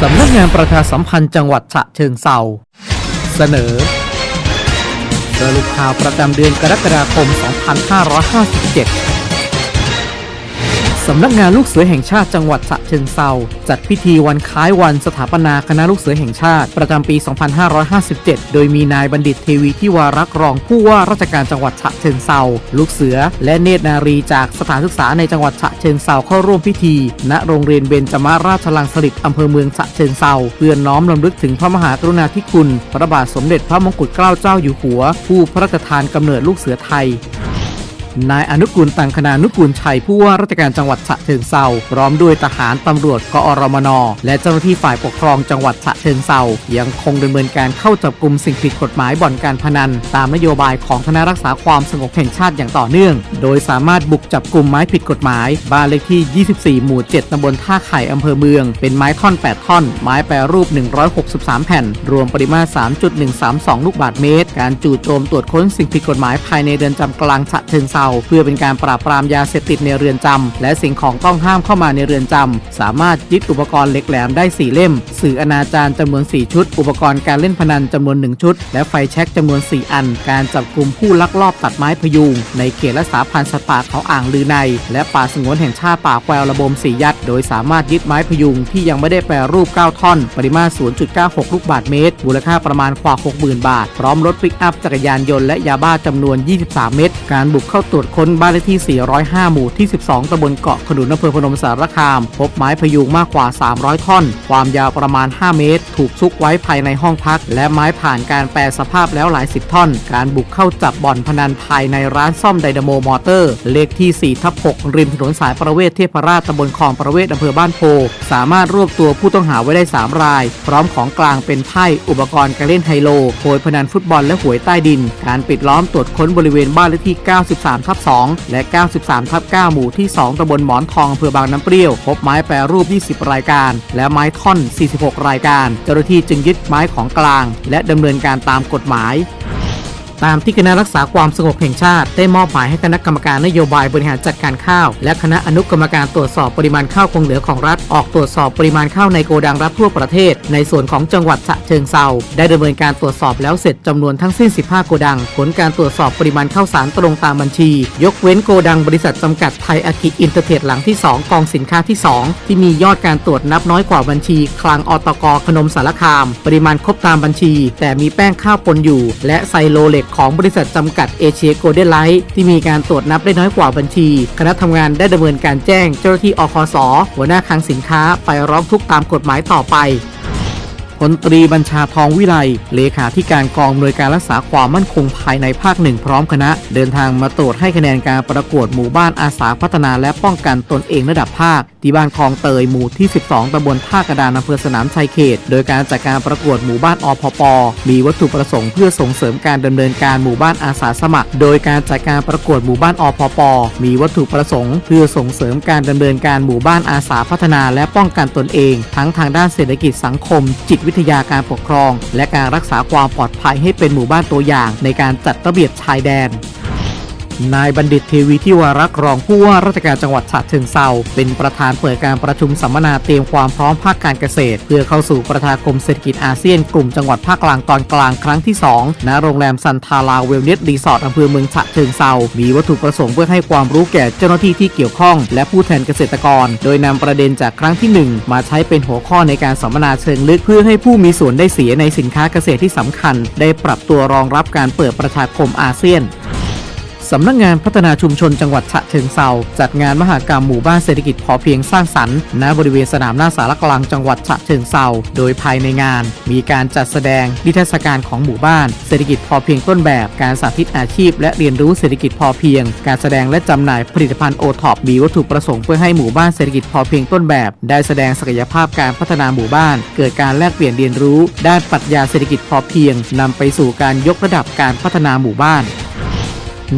สำนักงานประชาสัมพันธ์จังหวัดฉะเชิงเซาเสนอ สรุปข่าวประจำเดือนกรกฎาคม 2557 สำนักงานลูกเสือแห่งชาติจังหวัดฉะเชิงเซาจัดพิธีวันคล้ายวันสถาปนาคณะลูกเสือแห่งชาติ ประจำปี 2557 โดยมีนายบัณฑิตเทวีที่วารักรองผู้ว่าราชการจังหวัดฉะเชิงเซาลูกเสือ และเนตรนารีจากสถานศึกษาในจังหวัดฉะเชิงเซาเข้าร่วมพิธี ณโรงเรียนเบญจมาราชลังสฤษดิ์อำเภอเมืองฉะเชิงเซาเพื่อน้อมรำลึกถึงพระมหากรุณาธิคุณ พระบาทสมเด็จพระมงกุฎเกล้าเจ้าอยู่หัว ผู้พระราชทานกำเนิดลูกเสือไทย นายอนุกูลตังคณานุกูลชัยผู้ว่าราชการจังหวัดฉะเชิงเซาพร้อมด้วยทหารตำรวจกอรมน และเจ้าหน้าที่ฝ่ายปกครองจังหวัดฉะเชิงเซายังคงดำเนินการเข้าจับกลุ่มสิ่งผิดกฎหมายบ่อนการพนัน ตามนโยบายของคณะรักษาความสงบแห่งชาติอย่างต่อเนื่อง โดยสามารถบุกจับกลุ่มไม้ผิดกฎหมาย บ้านเลขที่ 24 หมู่ 7 ตำบลท่าไข่อำเภอเมือง เป็นไม้ท่อน 8 ท่อน ไม้แปรรูป 163 แผ่น รวมปริมาตร 3.132 ลูกบาศก์เมตร การจู่โจมตรวจค้นสิ่งผิดกฎหมายภายในเรือนจำกลางฉะเชิงเซาเพื่อเป็นการปราบปรามยาเสพติดในเรือนจำและสิ่งของต้องห้ามเข้ามาในเรือนจำสามารถยึดอุปกรณ์เหล็กแหลมได้ 4 เล่ม สื่ออนาจารจำนวน 4 ชุด อุปกรณ์การเล่นพนันจำนวน 1 ชุด และไฟแช็กจำนวน 4 อัน การจับกลุ่มผู้ลักลอบตัดไม้พยุง ในเขตรักษาพันธุ์สัตว์ป่าเขาอ่างลือใน และป่าสงวนแห่งชาติป่าแควระบมสียัดโดยสามารถยึดไม้พยุงที่ยังไม่ได้แปรรูป 9 ท่อน ปริมาตร 0.96 ลูกบาศก์เมตร มูลค่าประมาณกว่า 60,000 บาท พร้อมรถปิกอัพจักรยานยนต์และยาบ้าจำนวน 23 เม็ด การบุกเข้าตรวจค้นบ้านเลขที่ 405 หมู่ที่ 12 ตำบลเกาะขนุนอำเภอพนมสารคาม พบไม้พยุงมากกว่า 300 ท่อน ความยาวประมาณ 5 เมตร ถูกซุกไว้ภายในห้องพัก และไม้ผ่านการแปรสภาพแล้วหลายสิบท่อน การบุกเข้าจับบ่อนพนันภายในร้านซ่อมไดนาโมมอเตอร์ เลขที่ 4 ทับ 6 ริมถนนสายประเวศเทพราชตำบลคลองประเวศอำเภอบ้านโพ สามารถรวบตัวผู้ต้องหาไว้ได้ 3 ราย พร้อมของกลางเป็นไพ่อุปกรณ์การเล่นไฮโลโพยพนันฟุตบอลและหวยใต้ดิน การปิดล้อมตรวจค้นบริเวณบ้านเลขที่ 93ทับ2และ 93ทับ9หมู่ที่ 2ตำบลหมอนทองอำเภอบางน้ำเปรี้ยว พบไม้แปรรูป 20 รายการ และไม้ท่อน 46 รายการ เจ้าหน้าที่จึงยึดไม้ของกลาง และดำเนินการตามกฎหมาย ตามที่คณะรักษาความสงบแห่งชาติ ได้มอบหมายให้คณะกรรมการนโยบายบริหารจัดการข้าว และคณะอนุกรรมการตรวจสอบปริมาณข้าวคงเหลือของรัฐ ออกตรวจสอบปริมาณข้าวในโกดังรัฐทั่วประเทศ ในส่วนของจังหวัดฉะเชิงเซาได้ดำเนินการตรวจสอบแล้วเสร็จจำนวนทั้งสิ้น 15 โกดัง ผลการตรวจสอบปริมาณข้าวสารตรงตามบัญชี ยกเว้นโกดังบริษัทจำกัดไทยอากิอินเตอร์เทรดหลังที่ 2 กองสินค้าที่ 2 ที่มียอดการตรวจนับน้อยกว่าบัญชี คลังอตกขนมสารคาม ปริมาณครบตามบัญชี แต่มีแป้งข้าวปนอยู่ และไซโลเหล็กของบริษัทจำกัดเอเชียโกลเด้นไลท์ที่มีการตรวจนับได้น้อยกว่าบัญชี คณะทำงานได้ดำเนินการแจ้งเจ้าหน้าที่อคสหัวหน้าคลังสินค้าไปร้องทุกข์ตามกฎหมายต่อไป พลตรีบัญชาทองวิไลเลขาธิการกองอำนวยการรักษาความมั่นคงภายในภาคหนึ่งพร้อมคณะ เดินทางมาตรวจให้คะแนนการประกวดหมู่บ้านอาสาพัฒนาและป้องกันตนเองระดับภาค ที่บ้านคลองเตยหมู่ที่ 12ตำบลท่ากระดานอำเภอสนามชัยเขต โดยการจัดการประกวดหมู่บ้านอพปมีวัตถุประสงค์เพื่อส่งเสริมการดำเนินการหมู่บ้านอาสาสมัคร โดยการจัดการประกวดหมู่บ้านอพปมีวัตถุประสงค์ เพื่อส่งเสริมการดำเนินการหมู่บ้านอาสาพัฒนาและป้องกันตนเอง ทั้งทางด้านเศรษฐกิจสังคมจิตวิทยาการปกครอง และการรักษาความปลอดภัยให้เป็นหมู่บ้านตัวอย่างในการจัดระเบียบชายแดน นายบัณฑิตเทวีที่วารักรองผู้ว่าราชการจังหวัดฉะเชิงเซาเป็นประธานเปิดการประชุมสัมมนาเตรียมความพร้อมภาคการเกษตร เพื่อเข้าสู่ประชาคมเศรษฐกิจอาเซียนกลุ่มจังหวัดภาคกลางตอนกลางครั้งที่ 2 ณ โรงแรมซันทาราเวลเนสรีสอร์ทอำเภอเมืองฉะเชิงเซามีวัตถุประสงค์เพื่อให้ความรู้แก่เจ้าหน้าที่ที่เกี่ยวข้อง และผู้แทนเกษตรกร โดยนำประเด็นจากครั้งที่ 1 มาใช้เป็นหัวข้อในการสัมมนาเชิงลึกเพื่อให้ผู้มีส่วนได้เสียในสินค้าเกษตรที่สำคัญ ได้ปรับตัวรองรับการเปิดประชาคมอาเซียน สำนักงานพัฒนาชุมชนจังหวัดฉะเชิงเซาจัดงานมหากรรมหมู่บ้านเศรษฐกิจพอเพียงสร้างสรรค์ณบริเวณสนามหน้าสารกลางจังหวัดฉะเชิงเซาโดยภายในงาน มีการจัดแสดงนิทรรศการของหมู่บ้าน เศรษฐกิจพอเพียงต้นแบบ การสาธิตอาชีพ และเรียนรู้เศรษฐกิจพอเพียง การแสดงและจำหน่ายผลิตภัณฑ์โอท็อปมีวัตถุประสงค์เพื่อให้หมู่บ้านเศรษฐกิจพอเพียงต้นแบบ ได้แสดงศักยภาพการพัฒนาหมู่บ้าน เกิดการแลกเปลี่ยนเรียนรู้ด้านปรัชญาเศรษฐกิจพอเพียงนำไปสู่การยกระดับการพัฒนาหมู่บ้าน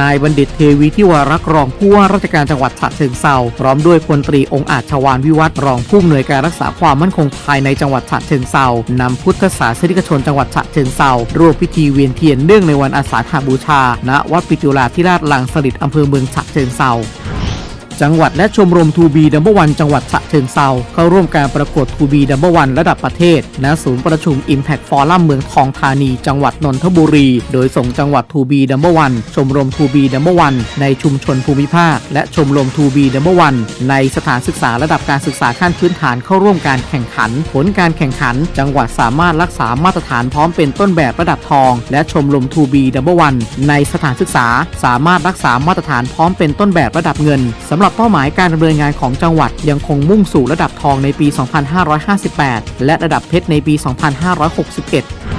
นายบัณฑิตเทวีที่วารักรองผู้ว่าราชการจังหวัดฉะเชิงเซาพร้อมด้วยพลตรีองค์อาจชวานวิวัฒนรองผู้อำนวยการรักษาความมั่นคงภายในจังหวัดฉะเชิงเซานำพุทธศาสนิกชนจังหวัดฉะเชิงเซาร่วมพิธีเวียนเทียนเนื่องในวันอาสาฬหบูชา ณ วัดปิจุลาธิราชลังสลิดอำเภอเมืองฉะเชิงเซา จังหวัดและชมรมทูบีดัมเบิลวันจังหวัดฉะเชิงเซาเข้าร่วมการประกวดทูบีดัมเบิลวันระดับประเทศ ณ ศูนย์ประชุม Impact Forum เมืองทองธานี จังหวัดนนทบุรี โดยส่งจังหวัดทูบีดัมเบิลวันชมรมทูบีดัมเบิลวันในชุมชนภูมิภาค และชมรมทูบีดัมเบิลวันในสถานศึกษาระดับการศึกษาขั้นพื้นฐานเข้าร่วมการแข่งขัน ผลการแข่งขัน จังหวัดสามารถรักษามาตรฐานพร้อมเป็นต้นแบบระดับทอง และชมรมทูบีดัมเบิลวันในสถานศึกษาสามารถรักษามาตรฐานพร้อมเป็นต้นแบบระดับเงินสำหรับเป้าหมายการดำเนินงานของจังหวัดยังคงมุ่งสู่ระดับทองในปี 2558 และระดับเพชรในปี 2561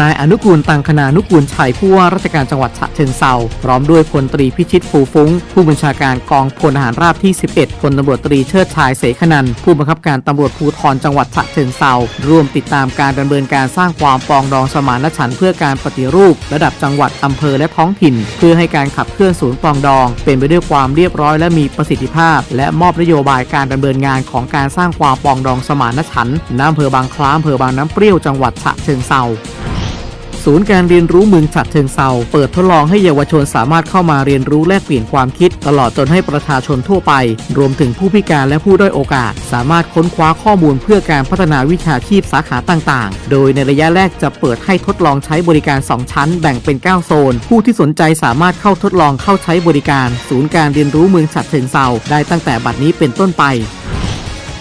นายอนุกูลตังคณานุกูลชัยผู้ว่าราชการจังหวัดฉะเชิงเซาพร้อมด้วยพลตรีพิชิตฟูฟุ้ง ผู้บัญชาการกองพลทหารราบที่ 11พลตำรวจตรีเชิดชายเสขนันผู้บังคับการตำรวจภูธรจังหวัดฉะเชิงเซาร่วมติดตามการดำเนินการสร้างความปองดองสมานฉันท์เพื่อการปฏิรูป ระดับจังหวัดอำเภอและท้องถิ่น เพื่อให้การขับเคลื่อนศูนย์ปองดอง เป็นไปด้วยความเรียบร้อยและมีประสิทธิภาพ และมอบนโยบายการดำเนินงานของการสร้างความปองดองสมานฉันท์ณอำเภอบางคล้าอำเภอบางน้ำเปรี้ยวจังหวัดฉะเชิงเซา ศูนย์การเรียนรู้เมืองฉะเชิงเซาเปิดทดลองให้เยาวชนสามารถเข้ามาเรียนรู้แลกเปลี่ยนความคิด ตลอดจนให้ประชาชนทั่วไป รวมถึงผู้พิการและผู้ด้อยโอกาส สามารถค้นคว้าข้อมูลเพื่อการพัฒนาวิชาชีพสาขาต่างๆ โดยในระยะแรกจะเปิดให้ทดลองใช้บริการ 2 ชั้น แบ่งเป็น 9 โซน ผู้ที่สนใจสามารถเข้าทดลองเข้าใช้บริการ ศูนย์การเรียนรู้เมืองฉะเชิงเซาได้ตั้งแต่บัดนี้เป็นต้นไป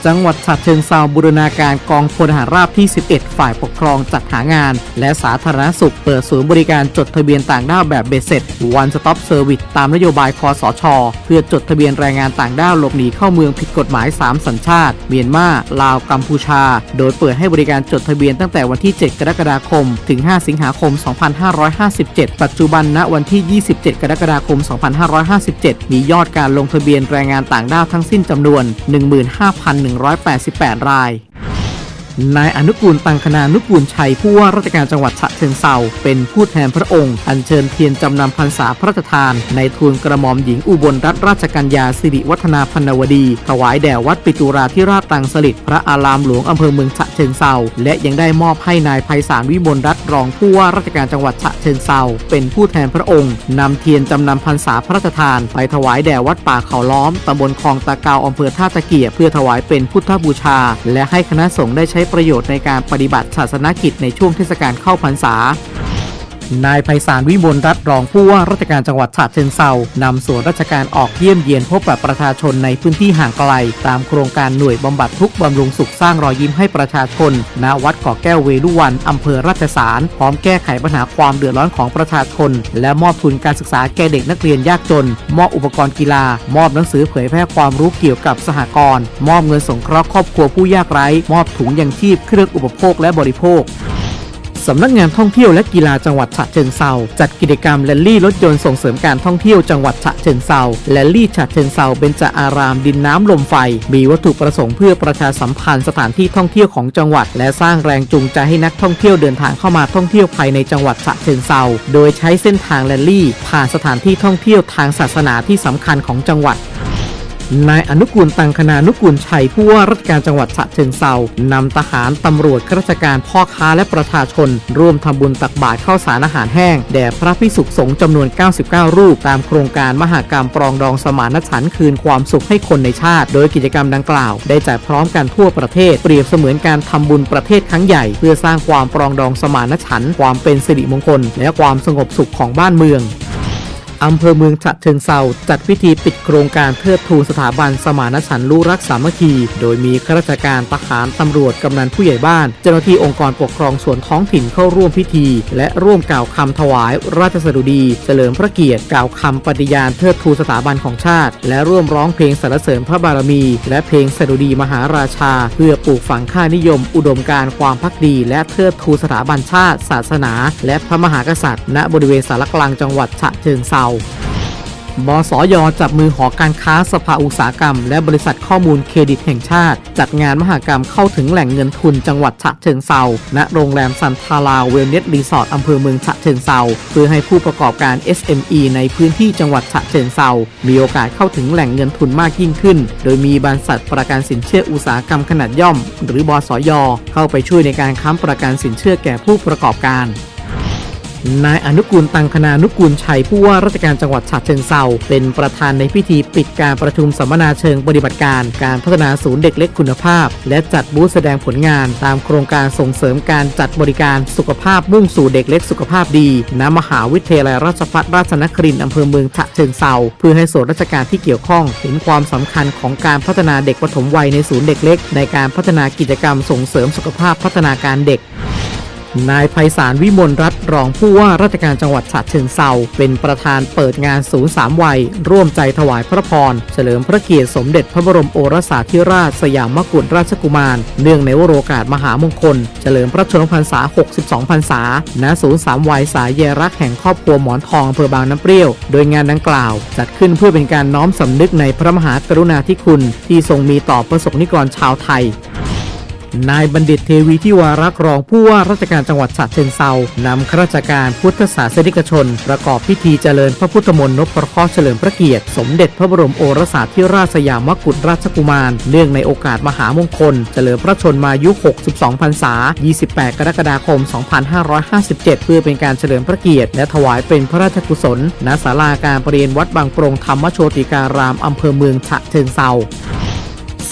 จังหวัดฉะเชิงเซาบูรณาการกองพลทหารราบที่ 11 ฝ่ายปกครองจัดหางาน และสาธารณสุขเปิดศูนย์บริการจดทะเบียนต่างด้าวแบบเบสเสร็จ One Stop Service ตามนโยบายคอสช เพื่อจดทะเบียนแรงงานต่างด้าวหลบหนีเข้าเมืองผิดกฎหมาย 3 สัญชาติ เมียนมา ลาว กัมพูชา โดยเปิดให้บริการจดทะเบียนตั้งแต่วันที่ 7 กรกฎาคม ถึง 5 สิงหาคม 2557 ปัจจุบันณวันที่ 27 กรกฎาคม 2557 มียอดการลงทะเบียนแรงงานต่างด้าวทั้งสิ้นจำนวน 1 5 1 1,188 ราย นายอนุกูลตังคณานุกูลชัยผู้ว่าราชการจังหวัดฉะเชิงเซาเป็นผู้แทนพระองค์ อัญเชิญเทียนจำนำพรรษาพระราชทาน ในทูลกระหม่อมหญิงอุบลรัตนราชกัญญาสิริวัฒนาพันวดี ถวายแด่วัดปิตุราธิราชตังสลิดพระอารามหลวงอำเภอเมืองฉะเชิงเซาและยังได้มอบให้นายไพศาลวิมลรัตน์รองผู้ว่าราชการจังหวัดฉะเชิงเซาเป็นผู้แทนพระองค์นำเทียนจำนำพรรษาพระราชทาน ไปถวายแด่วัดป่าเขาล้อมตำบลคลองตะเกาอำเภอท่าตะเกียบเพื่อถวายเป็นพุทธบูชา และให้คณะสงฆ์ได้ใช้ประโยชน์ในการปฏิบัติศาสนกิจในช่วงเทศกาลเข้าพรรษา นายไพศาลวิมลรัตนรองผู้ว่าราชการจังหวัดฉะเชิงเซานำส่วนราชการออกเยี่ยมเยียนพบปะประชาชนในพื้นที่ห่างไกล ตามโครงการหน่วยบำบัดทุกบำรุงสุขสร้างรอยยิ้มให้ประชาชน ณ วัดเกาะแก้วเวลุวันอำเภอราชสารพร้อมแก้ไขปัญหาความเดือดร้อนของประชาชน และมอบทุนการศึกษาแก่เด็กนักเรียนยากจน มอบอุปกรณ์กีฬา มอบหนังสือเผยแพร่ความรู้เกี่ยวกับสหกรณ์มอบเงินสงเคราะห์ครอบครัวผู้ยากไร้ มอบถุงยังชีพเครื่องอุปโภคและบริโภค สำนักงานท่องเที่ยวและกีฬาจังหวัดฉะเชิงเซาจัดกิจกรรมแรลลี่รถยนต์ส่งเสริมการท่องเที่ยวจังหวัดฉะเชิงเซาแรลลี่ฉะเชิงเซาเบญจอารามดินน้ำลมไฟ มีวัตถุประสงค์เพื่อประชาสัมพันธ์สถานที่ท่องเที่ยวของจังหวัด และสร้างแรงจูงใจให้นักท่องเที่ยวเดินทางเข้ามาท่องเที่ยวภายในจังหวัดฉะเชิงเซาโดยใช้เส้นทางแรลลี่ ผ่านสถานที่ท่องเที่ยวทางศาสนาที่สำคัญของจังหวัด นายอนุกูลตังคณานุกูลชัยผู้ว่าราชการจังหวัดฉะเชิงเซานำทหารตำรวจข้าราชการพ่อค้าและประชาชน ร่วมทำบุญตักบาตรข้าวสารอาหารแห้ง แด่พระพิสุขสงฆ์จำนวน 99 รูป ตามโครงการมหากรรมปรองดองสมานฉันท์คืนความสุขให้คนในชาติ โดยกิจกรรมดังกล่าว ได้จัดพร้อมกันทั่วประเทศ เปรียบเสมือนการทำบุญประเทศครั้งใหญ่ เพื่อสร้างความปรองดองสมานฉันท์ความเป็นสิริมงคล และความสงบสุขของบ้านเมือง อำเภอเมืองฉะเชิงเซาจัดพิธีปิดโครงการเทิดทูนสถาบันสมานฉันท์รู้รักสามัคคี โดยมีข้าราชการทหารตำรวจกำนันผู้ใหญ่บ้าน เจ้าหน้าที่องค์กรปกครองส่วนท้องถิ่นเข้าร่วมพิธี และร่วมกล่าวคำถวาย ราชสดุดี เฉลิมพระเกียรติกล่าวคำปฏิญาณเทิดทูนสถาบันของชาติ และร่วมร้องเพลงสรรเสริญพระบารมี และเพลงสดุดีมหาราชา เพื่อปลูกฝังค่านิยม อุดมการความพักดี และเทิดทูนสถาบันชาติ ศาสนา และพระมหากษัตริย์ ณบริเวณสารกลางจังหวัดฉะเชิงเซาบสยจับมือหอการค้าสภาอุตสาหกรรม และบริษัทข้อมูลเครดิตแห่งชาติ จัดงานมหกรรมเข้าถึงแหล่งเงินทุนจังหวัดฉะเชิงเซาณโรงแรมซันทาราเวลเนสรีสอร์ทอำเภอเมืองฉะเชิงเซาเพื่อให้ผู้ประกอบการ SME ในพื้นที่จังหวัดฉะเชิงเซามีโอกาสเข้าถึงแหล่งเงินทุนมากยิ่งขึ้น โดยมีบริษัทประกันสินเชื่ออุตสาหกรรมขนาดย่อม หรือบสยเข้าไปช่วยในการค้ำประกันสินเชื่อแก่ผู้ประกอบการ นายอนุกูลตังคณานุกูลชัยผู้ว่าราชการจังหวัดฉะเชิงเซาเป็นประธานในพิธีปิดการประชุมสัมมนาเชิงปฏิบัติการ การพัฒนาศูนย์เด็กเล็กคุณภาพ และจัดบูธแสดงผลงาน ตามโครงการส่งเสริมการจัดบริการสุขภาพมุ่งสู่เด็กเล็กสุขภาพดีณมหาวิทยาลัยราชภัฏราชนครินทร์อำเภอเมืองฉะเชิงเซาเพื่อให้ส่วนราชการที่เกี่ยวข้อง เห็นความสำคัญของการพัฒนาเด็กปฐมวัยในศูนย์เด็กเล็ก ในการพัฒนากิจกรรมส่งเสริมสุขภาพพัฒนาการเด็ก นายไพศาลวิมลรัตน์รองผู้ว่าราชการจังหวัดฉะเชิงเซาเป็นประธานเปิดงานศูนย์สามวัย ร่วมใจถวายพระพร เฉลิมพระเกียรติสมเด็จพระบรมโอรสาธิราช สยามกุฎราชกุมาร เนื่องในวโรกาสมหามงคล เฉลิมพระชนมพรรษา 62 พรรษา ณ ศูนย์สามวัยสายเยรักแห่งครอบครัวหมอนทองอำเภอบางน้ำเปรี้ยว โดยงานดังกล่าว จัดขึ้นเพื่อเป็นการน้อมสำนึกในพระมหากรุณาธิคุณ ที่ทรงมีต่อประสบนิกรชาวไทย นายบัณฑิตเทวีที่วารักรองผู้ว่าราชการจังหวัดฉะเชิงเซานำข้าราชการพุทธศาสนิกชน ประกอบพิธีเจริญพระพุทธมนต์นพประเคาะเฉลิมพระเกียรติ สมเด็จพระบรมโอรสาธิราชสยามกุฎราชกุมาร เนื่องในโอกาสมหามงคล เฉลิมพระชนมายุ 62 พรรษา 28 กรกฎาคม 2557 เพื่อเป็นการเฉลิมพระเกียรติ และถวายเป็นพระราชกุศลณศาลาการประเรียนวัดบางปรงธรรมโชติการามอำเภอเมืองฉะเชิงเซา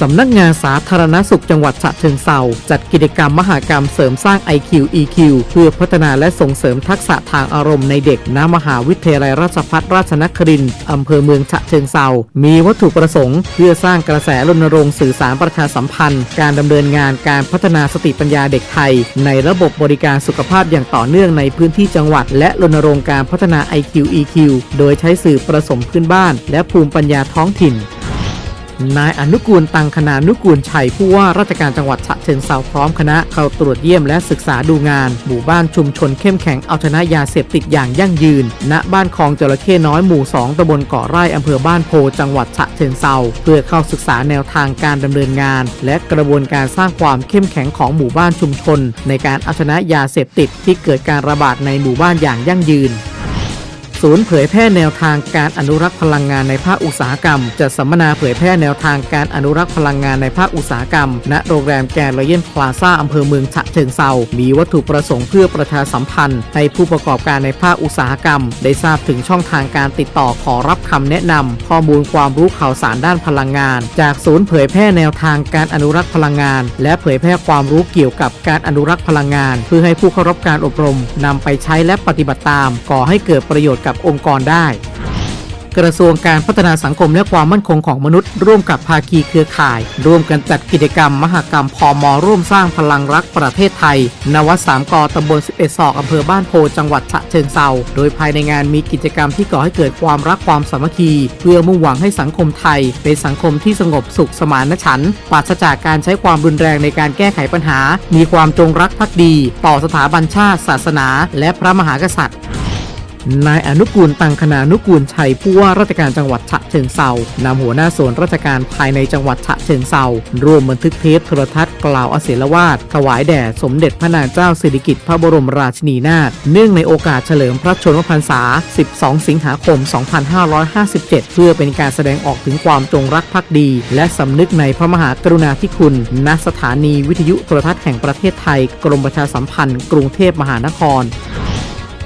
สำนักงานสาธารณสุขจังหวัดฉะเชิงเซาจัดกิจกรรมมหากรรมเสริมสร้าง IQ EQ เพื่อพัฒนาและส่งเสริมทักษะทางอารมณ์ในเด็กณมหาวิทยาลัยราชภัฏราชนครินทร์อำเภอเมืองฉะเชิงเซามีวัตถุประสงค์ เพื่อสร้างกระแสรณรงค์สื่อสารประชาสัมพันธ์ การดำเนินงานการพัฒนาสติปัญญาเด็กไทย ในระบบบริการสุขภาพอย่างต่อเนื่องในพื้นที่จังหวัด และรณรงค์การพัฒนา IQ EQ โดยใช้สื่อผสมพื้นบ้าน และภูมิปัญญาท้องถิ่น นายอนุกูลตังคณานุกูลชัยผู้ว่าราชการจังหวัดฉะเชิงเซาพร้อมคณะเข้าตรวจเยี่ยมและศึกษาดูงาน หมู่บ้านชุมชนเข้มแข็งเอาชนะยาเสพติดอย่างยั่งยืน ณบ้านคลองจระเข้น้อยหมู่ 2ตำบลเกาะไร่อำเภอบ้านโพจังหวัดฉะเชิงเซาเพื่อเข้าศึกษาแนวทางการดำเนินงาน และกระบวนการสร้างความเข้มแข็งของหมู่บ้านชุมชน ในการเอาชนะยาเสพติดที่เกิดการระบาดในหมู่บ้านอย่างยั่งยืน ศูนย์เผยแพร่แนวทางการอนุรักษ์พลังงานในภาคอุตสาหกรรมจัดสัมมนาเผยแพร่แนวทางการอนุรักษ์พลังงานในภาคอุตสาหกรรม ณ โรงแรมแกรนด์รอยัลพลาซ่าอำเภอเมืองฉะเชิงเซามีวัตถุประสงค์เพื่อประชาสัมพันธ์ ให้ผู้ประกอบการในภาคอุตสาหกรรม ได้ทราบถึงช่องทางการติดต่อขอรับคำแนะนำข้อมูลความรู้ข่าวสารด้านพลังงาน จากศูนย์เผยแพร่แนวทางการอนุรักษ์พลังงาน และเผยแพร่ความรู้เกี่ยวกับการอนุรักษ์พลังงาน เพื่อให้ผู้เข้ารับการอบรมนำไปใช้และปฏิบัติตามก่อให้เกิดประโยชน์กับองค์กรได้ กระทรวงการพัฒนาสังคมและความมั่นคงของมนุษย์ ร่วมกับภาคีเครือข่าย ร่วมกันจัดกิจกรรม มหกรรมพอมอร่วมสร้างพลังรักประเทศไทย นวัดสามกอตำบล11ศอกอำเภอบ้านโพจังหวัดฉะเชิงเซาโดยภายในงานมีกิจกรรมที่ก่อให้เกิดความรักความสามัคคี เพื่อมุ่งหวังให้สังคมไทย เป็นสังคมที่สงบสุขสมานฉันท์ปราศจากการใช้ความรุนแรงในการแก้ไขปัญหา มีความจงรักภักดี ต่อสถาบันชาติ ศาสนา และพระมหากษัตริย์ นายอนุกูลตังคณานุกูลชัยผู้ว่าราชการจังหวัดฉะเชิงเซานำหัวหน้าส่วนราชการภายในจังหวัดฉะเชิงเซาร่วมบันทึกเทปโทรทัศน์กล่าวอเสรวาทถวายแด่สมเด็จพระนางเจ้าสิริกิติ์พระบรมราชินีนาถเนื่องในโอกาสเฉลิมพระชนมพรรษา 12 สิงหาคม 2557 เพื่อเป็นการแสดงออกถึงความจงรักภักดี และสำนึกในพระมหากรุณาธิคุณณสถานีวิทยุโทรทัศน์แห่งประเทศไทย กรมประชาสัมพันธ์ กรุงเทพมหานคร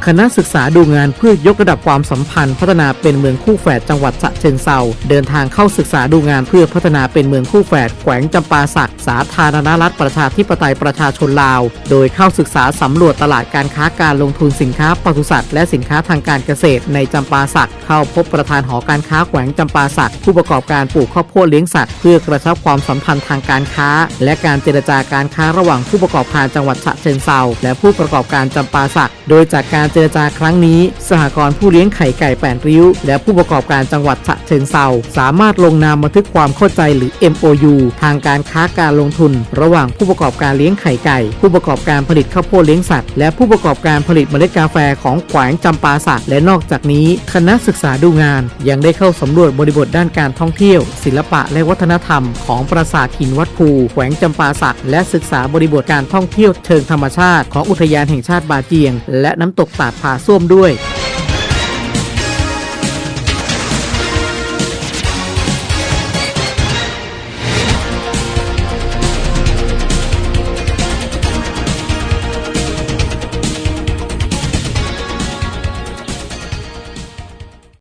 คณะศึกษาดูงานเพื่อยกระดับความสัมพันธ์ พัฒนาเป็นเมืองคู่แฝดจังหวัดฉะเชิงเซาเดินทางเข้าศึกษาดูงานเพื่อพัฒนาเป็นเมืองคู่แฝดแขวงจำปาสักสาธารณรัฐประชาธิปไตยประชาชนลาว โดยเข้าศึกษาสำรวจตลาดการค้าการลงทุนสินค้าปศุสัตว์และสินค้าทางการเกษตรในจำปาสักเข้าพบประธานหอการค้าแขวงจำปาสักผู้ประกอบการปลูกข้าวโพดเลี้ยงสัตว์เพื่อกระชับความสัมพันธ์ทางการค้า และการเจรจาการค้าระหว่างผู้ประกอบการจังหวัดฉะเชิงเซาและผู้ประกอบการจำปาสักโดยจากการเจรจาครั้งนี้ สหกรณ์ผู้เลี้ยงไข่ไก่แปดริ้ว และผู้ประกอบการจังหวัดฉะเชิงเซาสามารถลงนามบันทึกความเข้าใจหรือ MOU ทางการค้าการลงทุน ระหว่างผู้ประกอบการเลี้ยงไข่ไก่ ผู้ประกอบการผลิตข้าวโพดเลี้ยงสัตว์และผู้ประกอบการผลิตเมล็ดกาแฟของแขวงจำปาสักและนอกจากนี้คณะศึกษาดูงาน ยังได้เข้าสำรวจบริบทด้านการท่องเที่ยว ศิลปะและวัฒนธรรม ของปราสาทหินวัดภูแขวงจำปาสักและศึกษาบริบทการท่องเที่ยวเชิงธรรมชาติ ของอุทยานแห่งชาติบาเจียง และน้ำตกตาดผาส้วมด้วย